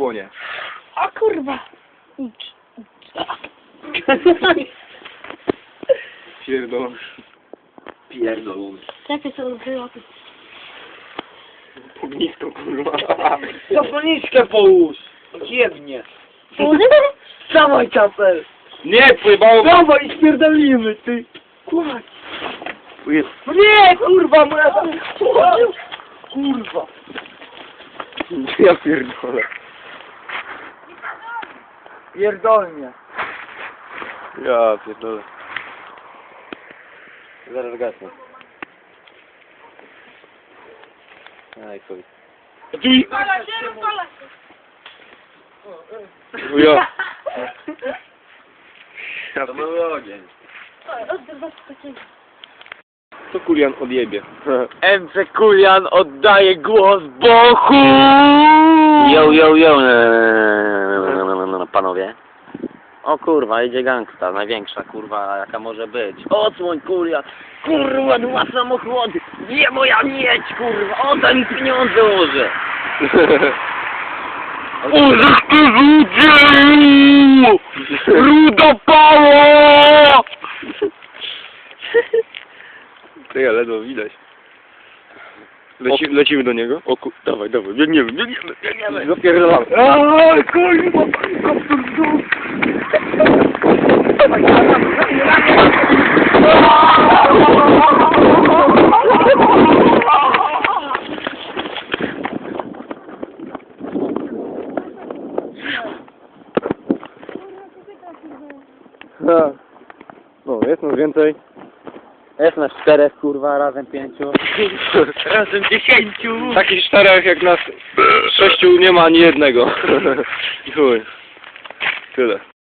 płonie. O kurwa. Idź. Pierdolą. Pierdolą. Lepiej sobie odbyło. Ognisko kurwa. Zapalniczkę połóż! Jebnie! Położymy? Dawaj czapel! Nie, go. Dawaj spierdolimy, ty! Kładź! Jest. Nie, kurwa, moja. Kurwa! Ja pierdolę. Pierdolnie! Ja pierdolę. Zaraz gasnę. Aj, chuj. Ja. Ja To był ogień. To Kulian odjebie. MC Kulian oddaje głos Bohu! Yo, yo, yo, eee, panowie. O kurwa, idzie gangsta, największa kurwa jaka może być. Odsłoń kurwa, kurwa, dwa samochody, nie moja mieć kurwa, oddaj mi pieniądze może. Użysz ty złodzieju! Rudopało! Ty, ale ledwo widać. Leci, lecimy do niego? O ku... Dawaj, dawaj, biegniemy, biegniemy, biegniemy. Zapierdalamy. Aaaa, kurwa, koptur w dół. Ha. No, jest nas więcej. Jest nas czterech kurwa, razem pięciu. Razem dziesięciu! Takich czterech jak nas sześciu nie ma ani jednego. I chuj. Tyle.